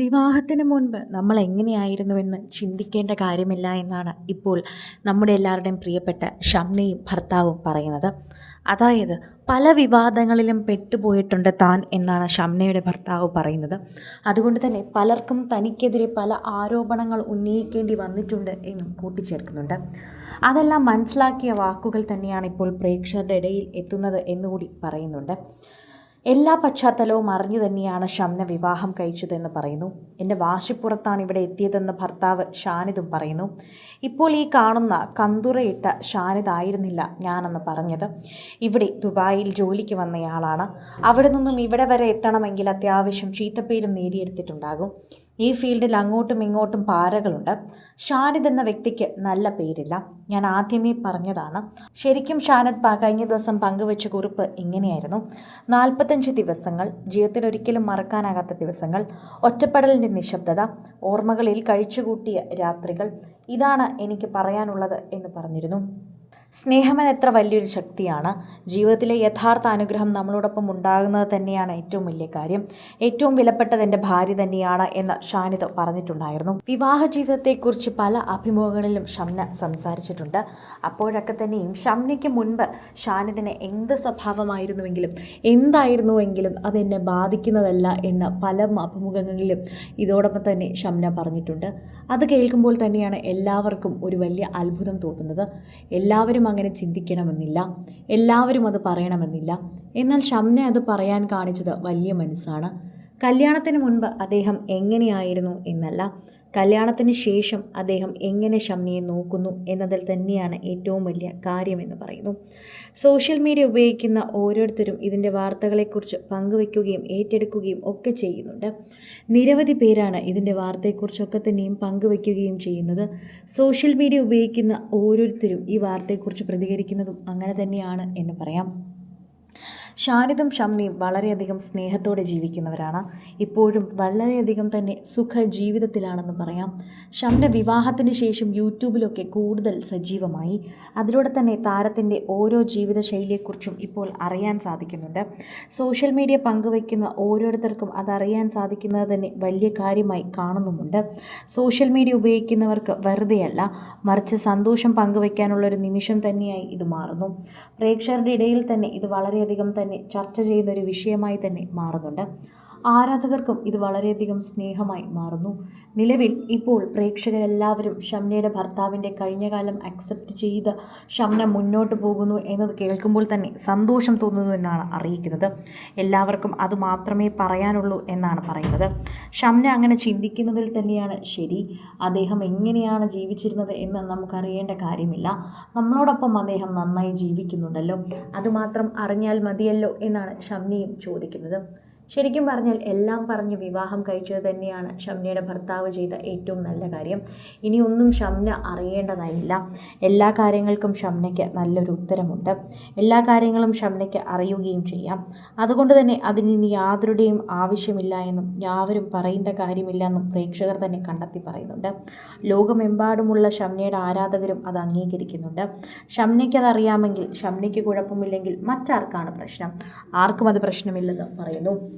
വിവാഹത്തിന് മുൻപ് നമ്മൾ എങ്ങനെയായിരുന്നുവെന്ന് ചിന്തിക്കേണ്ട കാര്യമില്ല എന്നാണ് ഇപ്പോൾ നമ്മുടെ എല്ലാവരുടെയും പ്രിയപ്പെട്ട ഷംനയും ഭർത്താവും പറയുന്നത്. അതായത് പല വിവാദങ്ങളിലും പെട്ടുപോയിട്ടുണ്ട് താൻ എന്നാണ് ഷംനയുടെ ഭർത്താവ് പറയുന്നത്. അതുകൊണ്ട് തന്നെ പലർക്കും തനിക്കെതിരെ പല ആരോപണങ്ങൾ ഉന്നയിക്കേണ്ടി വന്നിട്ടുണ്ട് എന്നും കൂട്ടിച്ചേർക്കുന്നുണ്ട്. അതെല്ലാം മനസ്സിലാക്കിയ വാക്കുകൾ തന്നെയാണ് ഇപ്പോൾ പ്രേക്ഷകരുടെ ഇടയിൽ എത്തുന്നത് എന്നുകൂടി പറയുന്നുണ്ട്. എല്ലാ പശ്ചാത്തലവും അറിഞ്ഞു തന്നെയാണ് ഷംന വിവാഹം കഴിച്ചതെന്ന് പറയുന്നു. എന്റെ വാശിപ്പുറത്താണ് ഇവിടെ എത്തിയതെന്ന് ഭർത്താവ് ഷാനിദും പറയുന്നു. ഇപ്പോൾ ഈ കാണുന്ന കന്തുറയിട്ട ഷാനിദായിരുന്നില്ല ഞാനെന്ന് പറഞ്ഞത്. ഇവിടെ ദുബായിൽ ജോലിക്ക് വന്നയാളാണ്. അവിടെ നിന്നും ഇവിടെ വരെ എത്തണമെങ്കിൽ അത്യാവശ്യം ചീത്തപ്പേരും നേടിയെടുത്തിട്ടുണ്ടാകും. ഈ ഫീൽഡിൽ അങ്ങോട്ടും ഇങ്ങോട്ടും പാരകളുണ്ട്. ഷാനിദ് എന്ന വ്യക്തിക്ക് നല്ല പേരില്ല. ഞാൻ ആദ്യമേ പറഞ്ഞതാണ്. ശരിക്കും ഷാനദ് കഴിഞ്ഞ ദിവസം പങ്കുവച്ച കുറിപ്പ് ഇങ്ങനെയായിരുന്നു. നാൽപ്പത്തഞ്ച് ദിവസങ്ങൾ ജീവിതത്തിൽ ഒരിക്കലും മറക്കാനാകാത്ത ദിവസങ്ങൾ ഒറ്റപ്പെടലിന്റെ നിശബ്ദത ഓർമ്മകളിൽ കഴിച്ചുകൂട്ടിയ രാത്രികൾ ഇതാണ് എനിക്ക് പറയാനുള്ളത് എന്ന് പറഞ്ഞിരുന്നു. സ്നേഹമെന്ന് എത്ര വലിയൊരു ശക്തിയാണ്. ജീവിതത്തിലെ യഥാർത്ഥ അനുഗ്രഹം നമ്മളോടൊപ്പം ഉണ്ടാകുന്നത് തന്നെയാണ് ഏറ്റവും വലിയ കാര്യം. ഏറ്റവും വിലപ്പെട്ടത് എന്റെ ഭാര്യ തന്നെയാണ് എന്ന് ഷാനിത് പറഞ്ഞിട്ടുണ്ടായിരുന്നു. വിവാഹ ജീവിതത്തെക്കുറിച്ച് പല അഭിമുഖങ്ങളിലും ഷംന സംസാരിച്ചിട്ടുണ്ട്. അപ്പോഴൊക്കെ തന്നെയും ഷംനയ്ക്ക് മുൻപ് ഷാനിദിന് എന്ത് സ്വഭാവമായിരുന്നുവെങ്കിലും എന്തായിരുന്നുവെങ്കിലും അതെന്നെ ബാധിക്കുന്നതല്ല എന്ന് പല അഭിമുഖങ്ങളിലും ഇതോടൊപ്പം തന്നെ ഷംന പറഞ്ഞിട്ടുണ്ട്. അത് കേൾക്കുമ്പോൾ തന്നെയാണ് എല്ലാവർക്കും ഒരു വലിയ അത്ഭുതം തോന്നുന്നത്. എല്ലാവരും അങ്ങനെ ചിന്തിക്കണമെന്നില്ല. എല്ലാവരും അത് പറയണമെന്നില്ല. എന്നാൽ ഷംന അത് പറയാൻ കാണിച്ചത് വലിയ മനസ്സാണ്. കല്യാണത്തിന് മുൻപ് അദ്ദേഹം എങ്ങനെയായിരുന്നു എന്നല്ല. കല്യാണത്തിന് ശേഷം അദ്ദേഹം എങ്ങനെ ഷംനയെ നോക്കുന്നു എന്നതിൽ തന്നെയാണ് ഏറ്റവും വലിയ കാര്യമെന്ന് പറയുന്നു. സോഷ്യൽ മീഡിയ ഉപയോഗിക്കുന്ന ഓരോരുത്തരും ഇതിന്റെ വാർത്തകളെക്കുറിച്ച് പങ്കുവെക്കുകയും ഏറ്റെടുക്കുകയും ഒക്കെ ചെയ്യുന്നുണ്ട്. നിരവധി പേരാണ് ഇതിന്റെ വാർത്തയെക്കുറിച്ചൊക്കെ തന്നെയും പങ്കുവെക്കുകയും ചെയ്യുന്നത്. സോഷ്യൽ മീഡിയ ഉപയോഗിക്കുന്ന ഓരോരുത്തരും ഈ വാർത്തയെക്കുറിച്ച് പ്രതികരിക്കുന്നതും അങ്ങനെ തന്നെയാണ് എന്ന് പറയാം. ഷാനിദും ഷംനയും വളരെയധികം സ്നേഹത്തോടെ ജീവിക്കുന്നവരാണ്. ഇപ്പോഴും വളരെയധികം തന്നെ സുഖ ജീവിതത്തിലാണെന്ന് പറയാം. ഷംന വിവാഹത്തിന് ശേഷം യൂട്യൂബിലൊക്കെ കൂടുതൽ സജീവമായി. അതിലൂടെ തന്നെ താരത്തിന്റെ ഓരോ ജീവിതശൈലിയെക്കുറിച്ചും ഇപ്പോൾ അറിയാൻ സാധിക്കുന്നുണ്ട്. സോഷ്യൽ മീഡിയ പങ്കുവയ്ക്കുന്ന ഓരോരുത്തർക്കും അതറിയാൻ സാധിക്കുന്നത് തന്നെ വലിയ കാര്യമായി കാണുന്നുമുണ്ട്. സോഷ്യൽ മീഡിയ ഉപയോഗിക്കുന്നവർക്ക് വെറുതെയല്ല മറിച്ച് സന്തോഷം പങ്കുവയ്ക്കാനുള്ള ഒരു നിമിഷം തന്നെയായി ഇത് മാറുന്നു. പ്രേക്ഷകരുടെ ഇടയിൽ തന്നെ ഇത് വളരെയധികം തന്നെ ചർച്ച ചെയ്യുന്ന ഒരു വിഷയമായി തന്നെ മാറുന്നുണ്ട്. ആരാധകർക്കും ഇത് വളരെയധികം സ്നേഹമായി മാറുന്നു. നിലവിൽ ഇപ്പോൾ പ്രേക്ഷകരെല്ലാവരും ഷംനയുടെ ഭർത്താവിന്റെ കഴിഞ്ഞകാലം അക്സെപ്റ്റ് ചെയ്ത് ഷംന മുന്നോട്ട് പോകുന്നു എന്നത് കേൾക്കുമ്പോൾ തന്നെ സന്തോഷം തോന്നുന്നു എന്നാണ് അറിയിക്കുന്നത്. എല്ലാവർക്കും അത് മാത്രമേ പറയാനുള്ളൂ എന്നാണ് പറയുന്നത്. ഷംന അങ്ങനെ ചിന്തിക്കുന്നതിൽ തന്നെയാണ് ശരി. അദ്ദേഹം എങ്ങനെയാണ് ജീവിച്ചിരുന്നത് എന്ന് നമുക്കറിയേണ്ട കാര്യമില്ല. നമ്മളോടൊപ്പം അദ്ദേഹം നന്നായി ജീവിക്കുന്നുണ്ടല്ലോ. അതുമാത്രം അറിഞ്ഞാൽ മതിയല്ലോ എന്നാണ് ഷംനയും ചോദിക്കുന്നത്. ശരിക്കും പറഞ്ഞാൽ എല്ലാം പറഞ്ഞ് വിവാഹം കഴിച്ചത് തന്നെയാണ് ഷംനയുടെ ഭർത്താവ് ചെയ്ത ഏറ്റവും നല്ല കാര്യം. ഇനി ഒന്നും ഷംന അറിയേണ്ടതായില്ല. എല്ലാ കാര്യങ്ങൾക്കും ഷംനയ്ക്ക് നല്ലൊരു ഉത്തരമുണ്ട്. എല്ലാ കാര്യങ്ങളും ഷംനയ്ക്ക് അറിയുകയും ചെയ്യാം. അതുകൊണ്ട് തന്നെ അതിന് ഇനി യാതൊരുടെയും ആവശ്യമില്ല എന്നും യാവരും പറയേണ്ട കാര്യമില്ല എന്നും പ്രേക്ഷകർ തന്നെ കണ്ടെത്തി പറയുന്നുണ്ട്. ലോകമെമ്പാടുമുള്ള ഷംനയുടെ ആരാധകരും അത് അംഗീകരിക്കുന്നുണ്ട്. ഷംനയ്ക്ക് അതറിയാമെങ്കിൽ ഷംനയ്ക്ക് കുഴപ്പമില്ലെങ്കിൽ മറ്റാർക്കാണ് പ്രശ്നം? ആർക്കും അത് പ്രശ്നമില്ലെന്ന് പറയുന്നു.